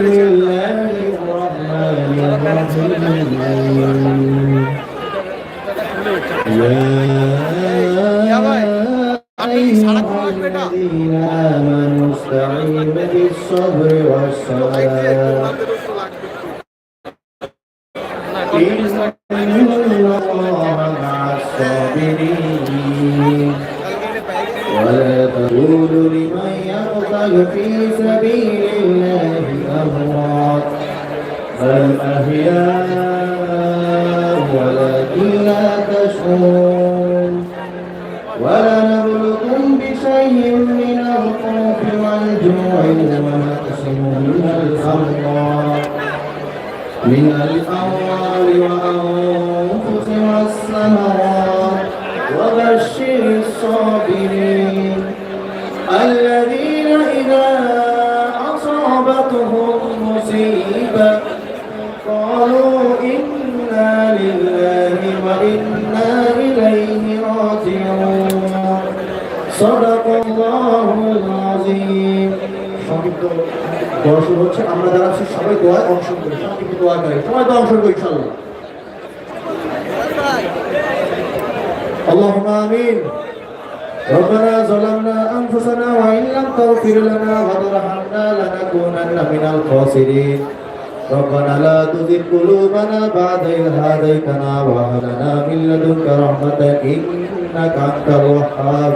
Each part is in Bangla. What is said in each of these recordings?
بسم الله الرحمن الرحيم بل أحياء ولكن لا تشعرون ولنبلكم بشيء من الخوف والجوع ونقص من الأموال من الأموال وأنفس والثمرات وبشر الصابرين الذين إذا أصابتهم مصيبة অংশগ্রহণ করি সংক্ষিপ্ত দোয়া করি সবাই দোয়া অংশগ্রহণ করি ইনশাআল্লাহ اللهم آمين ربنا ظلمنا أنفسنا وإن لم تغفر لنا وترحمنا لنكونن من الخاسرين ربنا لا تزغ قلوبنا بعد إذ هديتنا وهب لنا من لدنك رحمة إنك أنت الوهاب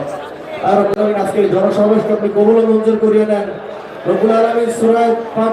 আর রব্বুল আজকের জনসমাবেশকে আপনি কবুল ও মঞ্জুর করিয়ে নেন রব্বুল আলামিন সূরা পাক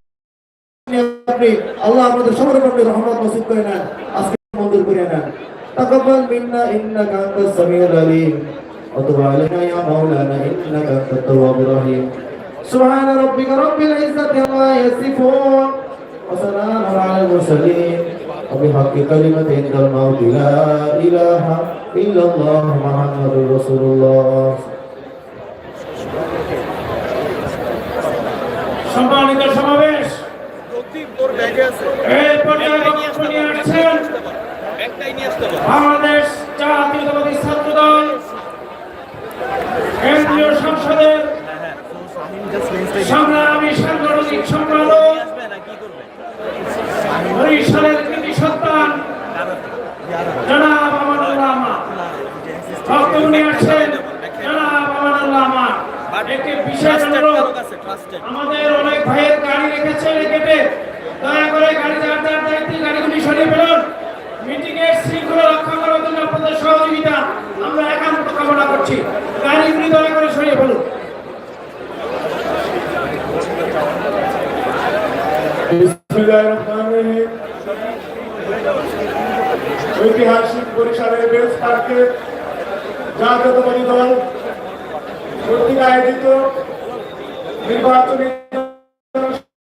আপনি আল্লাহ আমাদের সবার উপর আপনি রহমত নসিব করে নেন আজকে মঞ্জুর করে নেন تقبل منا انك انت السميع العليم وتب علينا يا مولانا انك انت التواب الرحيم سبحان ربك رب العزه عما يصفون وسلام على المرسلين وبحق كلمة عند الموت لا إله إلا الله محمد رسول الله সম্মানিত সমাবেশ এই পর্যায়ে বক্তব্য নিয়ে আসছেন বাংলাদেশ জাতীয়তাবাদী ছাত্র দল কেন্দ্রীয় সংসদের সংগ্রামী সাংগঠনিক সম্পাদক বরিশালের কৃতি সন্তান জনাব আমানুল্লাহ আমার বক্তব্য নিয়ে আসছেন জনাব আমানুল্লাহ আমার একটি বিশেষ অনুরোধ আমাদের অনেক ভাইয়ের গাড়ি রেখেছে কেটে দয়া করে গাড়ি যার যার দায়িত্বে গাড়িগুলি সরিয়ে ফেলুন মিটিং এর শৃঙ্খলা রক্ষা করার জন্য আপনাদের সহযোগিতা আমরা একান্ত কামনা করছি গাড়িগুলি দয়া করে সরিয়ে ফেলুন বিসমিল্লাহির রহমানির রহিম। ঐতিহাসিক বরিশালের বেস পার্কে জাতীয়তাবাদী দল কর্তৃক আয়োজিত নির্বাচনী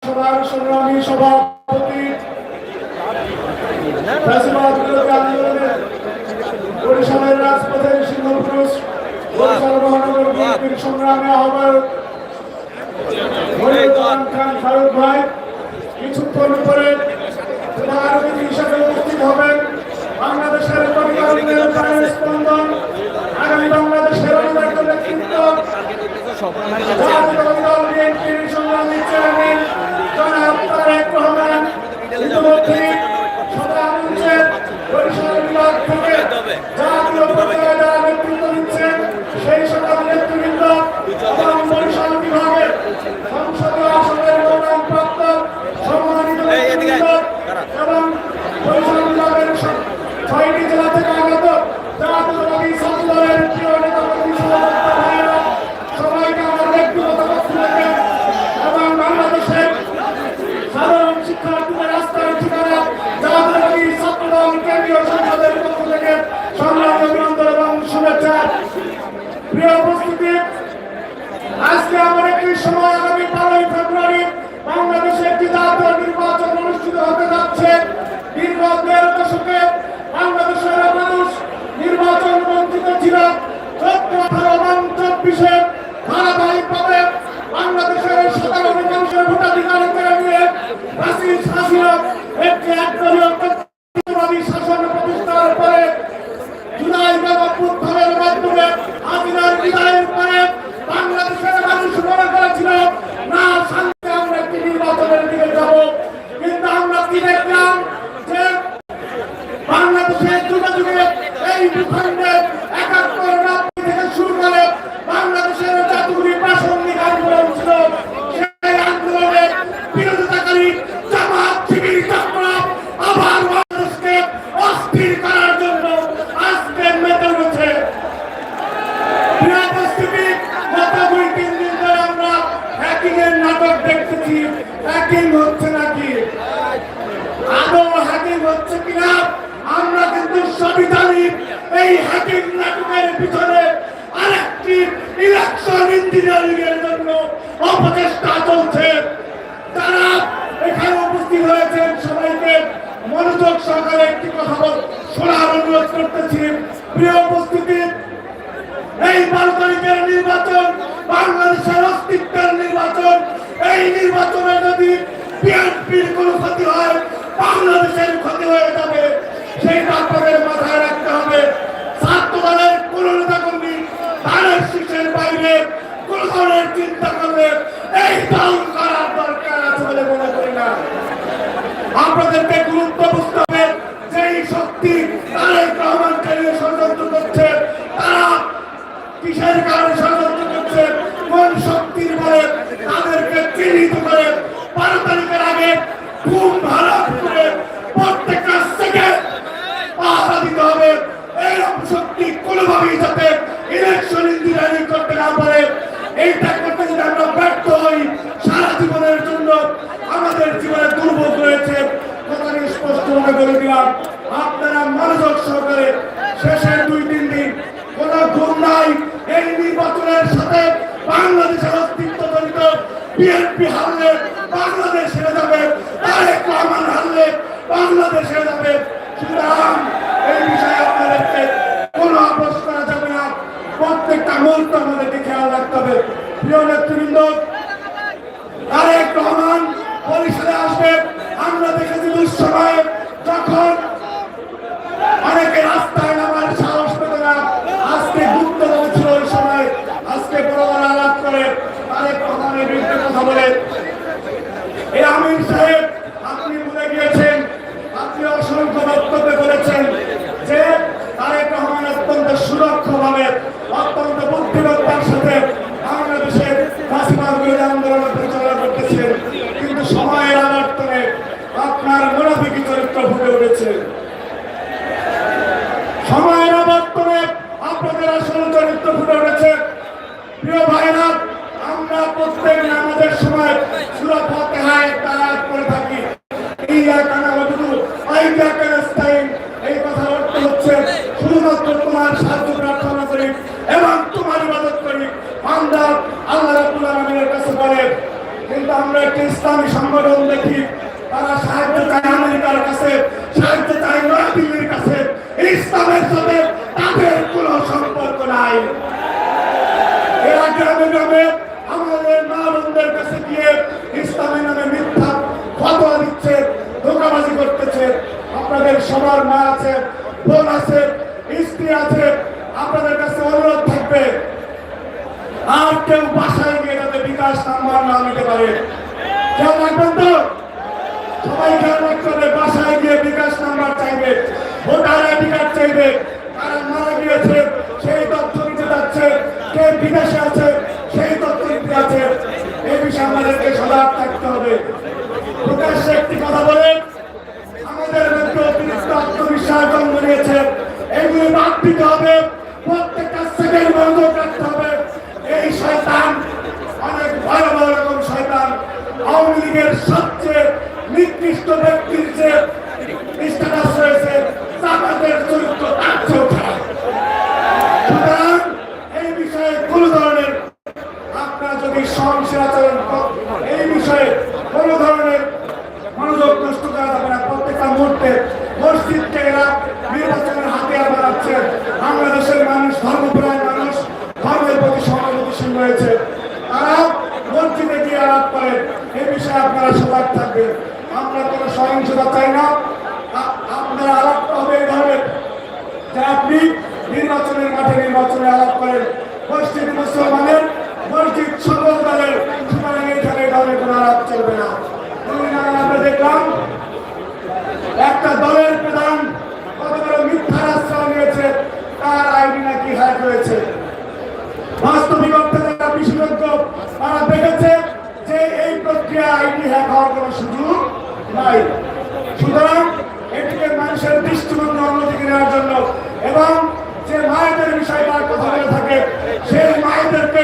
সভার সংগ্রামী সভাপতি ফ্যাসিবাদ বিরোধী আন্দোলনের বরিশালের রাজপথের সিংহপুরুষ বরিশাল মহানগর বিএনপির সংগ্রামী আহ্বায়ক নাটক দেখতেছি একই হচ্ছে নাকি? আদৌ হ্যাকিং হচ্ছে কিনা? আমরা কিন্তু সবই জানি এই হ্যাকিং নাটকের পিছনে আরেকটি ইলেকশন ইঞ্জিনিয়ারিং এর জন্য অপচেষ্টা চলছে। তারা এখানে উপস্থিত হয়েছেন, সবাইকে মনোযোগ সহকারে একটি কথা বল শোনার অনুরোধ করতেছি। প্রিয় উপস্থিতি, এই বারো তারিখের নির্বাচন, বাংলাদেশের অস্তিত্বের নির্বাচন এই নির্বাচনে যদি বিএনপির কোনো ক্ষতি হয়, বাংলাদেশের ক্ষতি হয়ে যাবে সেইটা আপনাদের মাথায় রাখতে হবে। ছাত্র দলের নেতা কর্মী ধানের শীষের বাইরে কোন ধরনের চিন্তা এই দল করার দরকার আছে বলে মনে করি না। আপনাদেরকে গুরুত্ব বুঝতে হবে, যেই শক্তি তারেক রহমানকে নিয়ে ষড়যন্ত্র করছে, তারা কিসের কারণে ষড়যন্ত্র করছে, কোন শক্তির বলে তাদেরকে চিহ্নিত করে বারো আগে ঘুম ভাড়া করে পাহারা দিতে হবে। এইরকম শক্তি কোনোভাবেই যাতে ইলেকশন ইঞ্জিনিয়ারিং করতে না পারে। যদি আমরা ব্যর্থ হই, সারা জীবনের জন্য আমাদের জীবনে দুর্ভোগ রয়েছে। কথাটি স্পষ্টভাবে বলে দিলাম। আপনারা মনোযোগ সহকারে শেষের দুই, তিন দিন কোন ঘুম নাই। এই নির্বাচনের সাথে বাংলাদেশের অস্তিত্ব জড়িত বিএনপি হারলে বাংলাদেশ হেরে যাবে। তারেক রহমান হারলে বাংলাদেশ হেরে যাবে। সুতরাং এই বিষয়ে আপনাদেরকে কোনো আপোষ করা যাবে না। প্রত্যেকটা মুহূর্ত আমাদেরকে খেয়াল রাখতে হবে। প্রিয় নেতৃবৃন্দ, তারেক রহমান বরিশালে আসবে। আমরা দেখেছি দুঃসময়ে যখন অনেকে রাস্তায় নামার সাহস পেত না আজকে গুপ্ত ছিল ওই সময় আজকে বড় বড় আলাপ করে তারেক রহমানের বিরুদ্ধে কথা বলে এই আমির সাহেব আপনি ভুলে গিয়েছেন আপনি অসংখ্য বক্তব্য বলেছেন যে তারেক রহমান অত্যন্ত সুরক্ষ ভাবে অত্যন্ত বুদ্ধিমত্তার সাথে বাংলাদেশের ফাঁসিবাদ বিরোধী আন্দোলন পরিচালনা করতেছেন কিন্তু সময়ের আবর্তনে আপনার মোনাফিকি চরিত্র ফুটে উঠেছে সময়ের আবর্তনে আপনাদের আসল চরিত্র ফুটে উঠেছে প্রিয় ভাইরা আমরা প্রত্যেক নামাজের সময় সুরক্ষা তালাওয়াত করে থাকি ইয়াকা নাবুদু ওয়া ইয়াকা নাস্তাইন এই কথার অর্থ হচ্ছে শুধুমাত্র তোমার সাহায্য প্রার্থনা করি এবং তোমার ইবাদত করি বান্দা আল্লাহ রাব্বুল আলামিনের কাছে বলে কিন্তু আমরা একটি ইসলামী সংগঠন দেখি তারা সাহায্য চায় আমেরিকার কাছে সাহায্য চায় নয়াদিল্লির কাছে ইসলামের সাথে তাদের কোনো সম্পর্ক নাই এরা গ্রামে গ্রামে আমাদের মা বোনদের কাছে গিয়ে ইসলামের নামে মিথ্যা ফতোয়া দিচ্ছে ধোকাবাজি করতেছে আপনাদের সবার মা আছে, বোন আছে, স্ত্রী আছে, আপনাদের কাছে অনুরোধ থাকবে। আর কেউ বাসায় গিয়ে যাতে বিকাশ নাম্বার না নিতে পারে। কেউ রাখবেন তো? সবাই খেয়াল রাখতে বাসায় গিয়ে বিকাশ নাম্বার চাইবে ভোটার আইডি কার্ড চাইবে। কারা মারা গিয়েছে, সেই তথ্য দিতে যাচ্ছে, কে বিদেশে আছে, সেই তথ্য দিতে আছে এই বিষয়ে আমাদেরকে সজাগ থাকতে হবে প্রকাশ্যে একটি কথা বলে আমাদের মধ্যে অতিরিক্ত আত্মবিশ্বাস জন্ম নিয়েছে এগুলি বাদ দিতে হবে, প্রত্যেকটা সেকেন্ড মনোযোগ রাখতে হবে। এই শয়তান, অনেক ভয়াবহ রকম শয়তান, আওয়ামী লীগের সবচেয়ে নিকৃষ্ট ব্যক্তির যে স্ট্যাটাস রয়েছে, জামাতের চরিত্র তার চেয়েও সুতরাং এই বিষয়ে কোনো ধরনের আপনারা যদি সহনশীল আচরণ এই বিষয়ে কোনো ধরনের মনোযোগ নষ্ট করা যাবে না প্রত্যেকটা মুহূর্তে এরা নির্বাচনের বানাচ্ছে বাংলাদেশের মানুষ, ধর্মপ্রাণ মানুষ, ধর্মের প্রতি সহানুভূতিশীল রয়েছে। তারা মসজিদে গিয়ে আলাপ করেন। এই বিষয়ে আপনারা সজাগ থাকবেন। আমরা কোনো সহিংসতা চাই না। আপনারা আলাপ হবে এই ধরনের। যে আপনি নির্বাচনের মাঠে নির্বাচনে আলাপ করেন। মসজিদ মুসলমানের মসজিদ সকল দলের সুতরাং এখানে ধরনের কোনো আলাপ চলবে না। আমরা দেখলাম আইডি রয়েছে? বাস্তবিক অর্থে যারা বিশেষজ্ঞ তারা দেখেছে যে এই প্রক্রিয়া আইনি হ্যাক হওয়ার কোনো সুযোগ নাই। সুতরাং এটিকে মানুষের দৃষ্টিভঙ্গি অন্যদিকে নেওয়ার জন্য এবং যে মায়েদের বিষয়ে কথা বলে থাকে, সেই মায়েদেরকে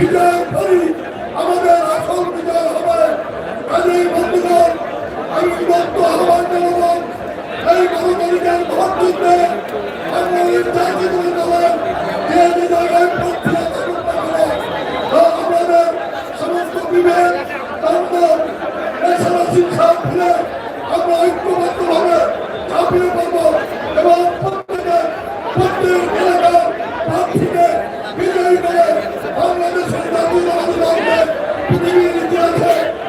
বিজয় করি আমাদের আসল বিজয় হবে কাজেই বন্ধুগণ আমি বক্ত আহ্বান জানাব এই গণতান্ত্রিকের ভোট যুদ্ধে আমরা নির্যাতিত যে জায়গায় পৌঁছলাম পৃথিবীর ইতিহাসে